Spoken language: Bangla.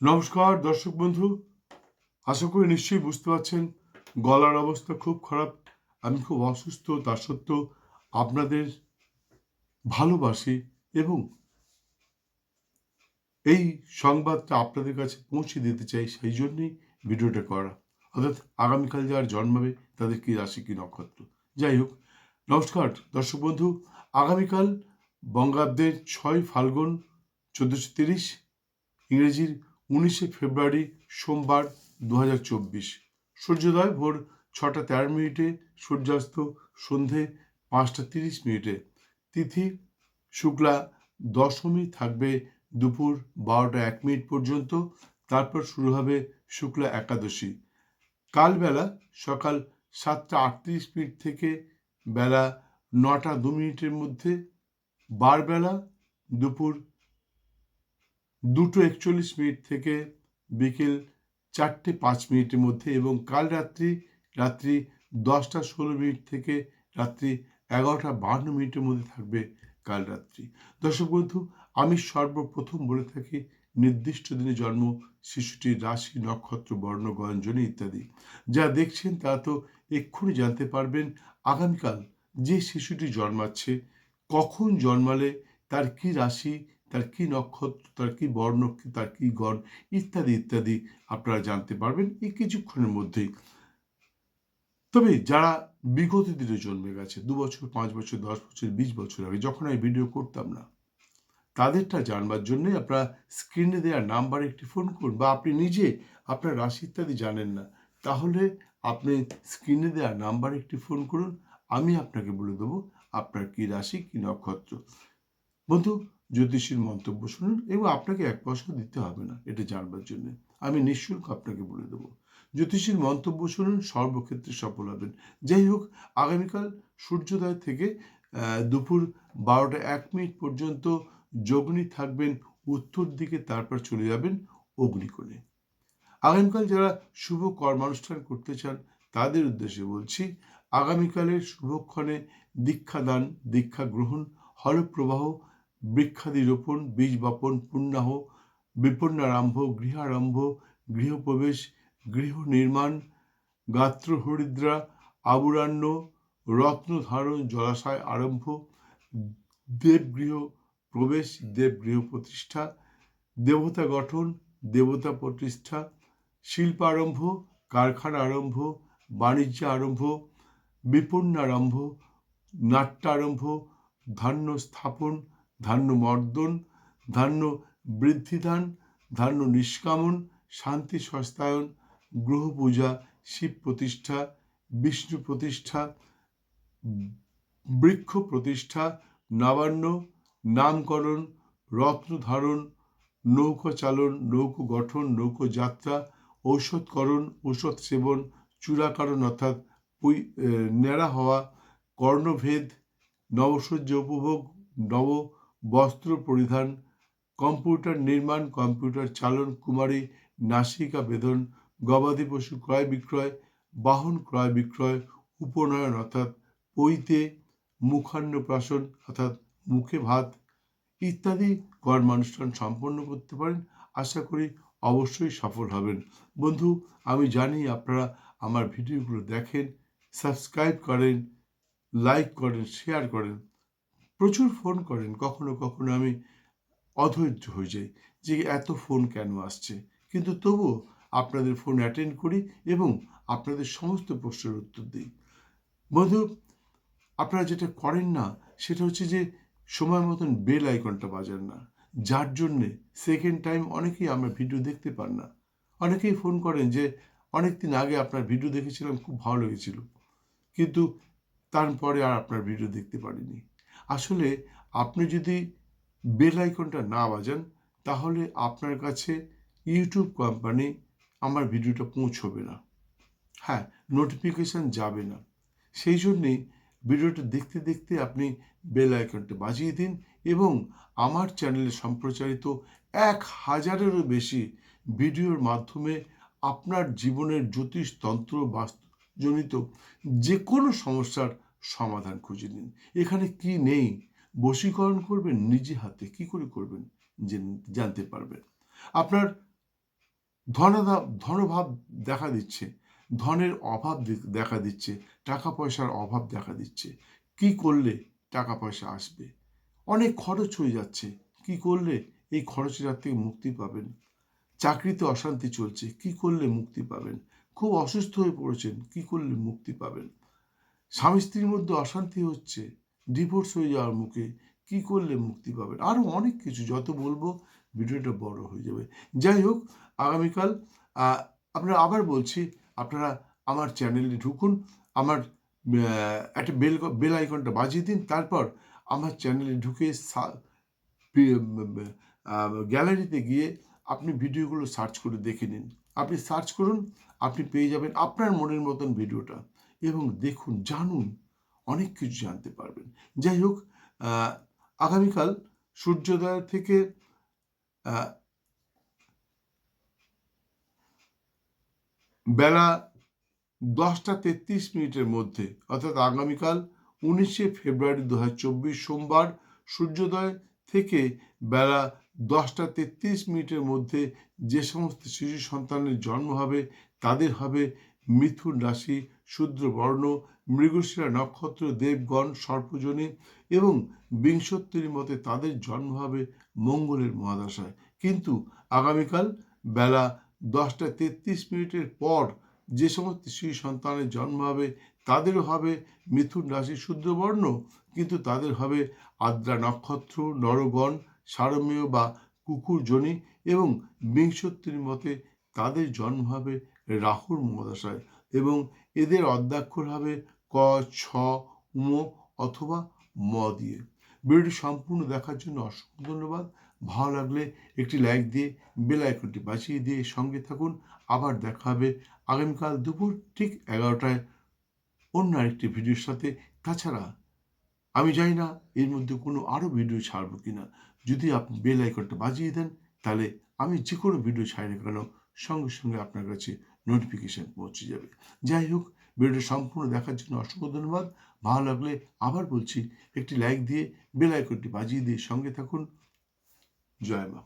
নমস্কার, দর্শক বন্ধু। আশা করি নিশ্চয়ই বুঝতে পারছেন, গলার অবস্থা খুব খারাপ। আমি খুব অসুস্থ তা সত্ত্বেও আপনাদের ভালোবাসি এবং এই সংবাদটা আপনাদের কাছে পৌঁছে দিতে চাই সেই জন্যেই ভিডিওটা করা। অর্থাৎ আগামীকাল যার জন্মাবে তাদের কি রাশি, কি নক্ষত্র। যাই হোক, নমস্কার, দর্শক বন্ধু। আগামীকাল বঙ্গাব্দের ছয় ফাল্গুন চোদ্দোশো তিরিশ, ইংরেজির উনিশে ফেব্রুয়ারি সোমবার দু হাজার চব্বিশ। সূর্যোদয় ভোর ছটা তেরো মিনিটে, সূর্যাস্ত সন্ধে পাঁচটা তিরিশ মিনিটে। তিথি শুক্লা দশমী থাকবে দুপুর বারোটা এক মিনিট পর্যন্ত, তারপর শুরু হবে শুক্লা একাদশী। কালবেলা সকাল সাতটা আটত্রিশ মিনিট থেকে বেলা নটা দু মিনিটের মধ্যে, বারবেলা দুপুর দুটো একচল্লিশ মিনিট থেকে বিকেল চারটে পাঁচ মিনিটের মধ্যে এবং কাল রাত্রি রাত্রি দশটা ষোলো মিনিট থেকে রাত্রি এগারোটা বাহান্ন মিনিটের মধ্যে থাকবে কাল রাত্রি। দর্শক বন্ধু, আমি সর্বপ্রথম বলে থাকি, নির্দিষ্ট দিনে জন্ম, শিশুটির রাশি, নক্ষত্র, বর্ণ গঞ্জনী ইত্যাদি। যা দেখছেন তা তো এক্ষুনি জানতে পারবেন, আগামীকাল যে শিশুটি জন্মাচ্ছে, কখন জন্মালে, তার কি রাশি তার কি নক্ষত্র, তার কি বর্ণ, তার কি গণ, ইত্যাদি ইত্যাদি আপনারা জানতে পারবেন এই কিছুক্ষণের মধ্যেই। তবে যারা বিগত দিনে জন্মে গেছে, দু বছর, পাঁচ বছর, দশ বছর, বিশ বছর আগে, যখন আমি ভিডিও করতাম না, তাদেরটা জানবার জন্যই আপনারা স্ক্রিনে দেওয়া নাম্বারে একটি ফোন করুন বা আপনি নিজে আপনার রাশি ইত্যাদি জানেন না, তাহলে আপনি স্ক্রিনে দেওয়া নাম্বারে একটি ফোন করুন, আমি আপনাকে বলে দেবো আপনার কি রাশি, কি নক্ষত্র। বন্ধু জ্যোতিষীর মন্তব্য শুনুন এবং আপনাকে এক পয়সা দিতে হবে না, এটা জানবার জন্য। আমি নিঃশুল্ক আপনাকে বলে দেবো। জ্যোতিষীর মন্তব্য শুনুন, সর্বক্ষেত্রে সফল হবেন। যাই হোক, আগামীকাল সূর্যোদয় থেকে দুপুর বারোটা এক মিনিট পর্যন্ত যগ্নি থাকবেন, উত্তর দিকে তারপর চলে যাবেন অগ্নিকোণে। আগামীকাল যারা শুভ কর্মানুষ্ঠান করতে চান, তাদের উদ্দেশ্যে বলছি, আগামীকালের শুভক্ষণে দীক্ষাদান, দীক্ষা গ্রহণ, হলপ্রবাহ বৃক্ষাদি রোপণ, বীজ বপন, পুণ্যাহ, বিপন্নারম্ভ, গৃহারম্ভ, গৃহপ্রবেশ, গৃহ নির্মাণ, গাত্র হরিদ্রা আবুরান্য রত্নধারণ, জলাশয় আরম্ভ, দেবগৃহ প্রবেশ, দেবগৃহ প্রতিষ্ঠা, দেবতা গঠন, দেবতা প্রতিষ্ঠা শিল্প আরম্ভ কারখানা আরম্ভ, বাণিজ্য আরম্ভ, বিপন্নারম্ভ, নাট্যারম্ভ, ধান্য স্থাপন ধান্য মর্দন, ধান্য বৃদ্ধিদান ধান্য নিষ্কামন, শান্তি সস্তায়ন, গ্রহ পূজা, শিব প্রতিষ্ঠা, বিষ্ণু প্রতিষ্ঠা, বৃক্ষ প্রতিষ্ঠা, নবান্ন, নামকরণ, রত্ন ধারণ, নৌকা চালন, নৌকো গঠন, নৌকো যাত্রা, ঔষধকরণ, ঔষধ সেবন, চূড়াকরণ অর্থাৎ ন্যাড়া হওয়া, কর্ণভেদ নবসজ্জ উপভোগ, নব বস্ত্র পরিধান, কম্পিউটার নির্মাণ, কম্পিউটার চালন, কুমারী, নাসিকা বেদন, গবাদি পশু ক্রয় বিক্রয়, বাহন ক্রয় বিক্রয়, উপনয়ন অর্থাৎ পৈতে মুখান্নপ্রাশন অর্থাৎ মুখে ভাত ইত্যাদি কর্মানুষ্ঠান সম্পন্ন করতে পারেন। আশা করি অবশ্যই সফল হবেন। বন্ধু, আমি জানি আপনারা আমার ভিডিওগুলো দেখেন, সাবস্ক্রাইব করেন, লাইক করেন, শেয়ার করেন। প্রচুর ফোন করেন, কখনো কখনো আমি অধৈর্য হয়ে যাই যে এত ফোন কেন আসছে? কিন্তু তবুও আপনাদের ফোন অ্যাটেন্ড করি এবং আপনাদের সমস্ত প্রশ্নের উত্তর দিই। বন্ধু, আপনারা যেটা করেন না, সেটা হচ্ছে যে সময় মতন বেল আইকনটা বাজান না। যার জন্যে সেকেন্ড টাইম অনেকেই আমরা ভিডিও দেখতে পান না। অনেকেই ফোন করেন যে অনেক দিন আগে আপনার ভিডিও দেখেছিলাম, খুব ভালো লেগেছিল। কিন্তু তারপরে আর আপনার ভিডিও দেখতে পারিনি। আসলে আপনি যদি বেল আইকনটা না বাজান, তাহলে আপনার কাছে ইউটিউব কোম্পানি আমার ভিডিওটা পৌঁছবে না। হ্যাঁ নোটিফিকেশান যাবে না। সেই জন্যে ভিডিওটা দেখতে দেখতে আপনি বেল আইকনটা বাজিয়ে দিন এবং আমার চ্যানেলে সম্প্রচারিত এক হাজারেরও বেশি ভিডিওর মাধ্যমে আপনার জীবনের জ্যোতিষতন্ত্র বাস্তুজনিত যে কোনো সমস্যার সমাধান খুঁজে নিন। এখানে কি নেই? বশীকরণ করবেন নিজে হাতে, কি করে করবেন জেনে- জানতে পারবেন। আপনার ধনদা, ধনভাব দেখা দিচ্ছে, ধনের অভাব দেখা দিচ্ছে, টাকা পয়সার অভাব দেখা দিচ্ছে। কি করলে টাকা পয়সা আসবে? অনেক খরচ হয়ে যাচ্ছে। কি করলে এই খরচের হাত থেকে মুক্তি পাবেন? চাকরিতে অশান্তি চলছে। কি করলে মুক্তি পাবেন? খুব অসুস্থ হয়ে পড়েছেন। কি করলে মুক্তি পাবেন? স্বামী স্ত্রীর মধ্যে অশান্তি হচ্ছে ডিভোর্স হয়ে যাওয়ার মুখে কি করলে মুক্তি পাবেন? আরও অনেক কিছু, যত বলব ভিডিওটা বড় হয়ে যাবে। যাই হোক, আগামীকাল আপনারা আবার বলছি, আপনারা আমার চ্যানেলে ঢুকুন, আমার একটা বেল বেল আইকনটা বাজিয়ে দিন, তারপর আমার চ্যানেলে ঢুকে গ্যালারিতে গিয়ে আপনি ভিডিওগুলো সার্চ করে দেখে নিন। আপনি সার্চ করুন, আপনি পেয়ে যাবেন আপনার মনের মতন ভিডিওটা। এবং দেখুন, জানুন, অনেক কিছু জানতে পারবেন। যাই হোক আগামীকাল সূর্যোদয় থেকে বেলা দশটা তেত্রিশ মিনিটের মধ্যে, অর্থাৎ আগামীকাল উনিশে ফেব্রুয়ারি দু হাজার চব্বিশ সোমবার সূর্যোদয় থেকে বেলা দশটা তেত্রিশ মিনিটের মধ্যে যে সমস্ত শিশু সন্তানের জন্ম হবে, তাদের হবে মিথুন রাশি শূদ্র বর্ণ, মৃগশিরা নক্ষত্র, দেবগণ, সর্পজনী এবং বিংশোত্তরীর মতে তাদের জন্ম হবে মঙ্গলের মহাদশায়। কিন্তু আগামীকাল বেলা দশটা তেত্রিশ মিনিটের পর যে সমস্ত শিশু সন্তানের জন্ম হবে, তাদেরও হবে মিথুন রাশি শূদ্রবর্ণ কিন্তু তাদের হবে আদ্রা নক্ষত্র, নরগণ, সারমেয় বা কুকুর কুকুরজনী এবং বিংশোত্তরীর মতে তাদের জন্ম হবে রাহুর মহাদশায়। এবং এদের অদ্যাক্ষর হবে ক, ছ, উম অথবা ম দিয়ে। ভিডিওটি সম্পূর্ণ দেখার জন্য অসংখ্য ধন্যবাদ। ভালো লাগলে একটি লাইক দিয়ে বেল আইকনটি বাঁচিয়ে দিয়ে সঙ্গে থাকুন। আবার দেখা হবে আগামীকাল দুপুর ঠিক এগারোটায় অন্য আরেকটি ভিডিওর সাথে। তাছাড়া আমি জানি না এর মধ্যে কোনো আরও ভিডিও ছাড়বো কি না যদি আপনি বেল আইকনটা বাজিয়ে দেন, তাহলে আমি যে কোনো ভিডিও ছাড়ি না কেন সঙ্গে সঙ্গে আপনার কাছে নোটিফিকেশান পৌঁছে যাবে। যাই হোক, ভিডিওটা সম্পূর্ণ দেখার জন্য অসংখ্য ধন্যবাদ। ভালো লাগলে আবার বলছি, একটি লাইক দিয়ে বেল বাজিয়ে দিয়ে সঙ্গে থাকুন। জয় মা।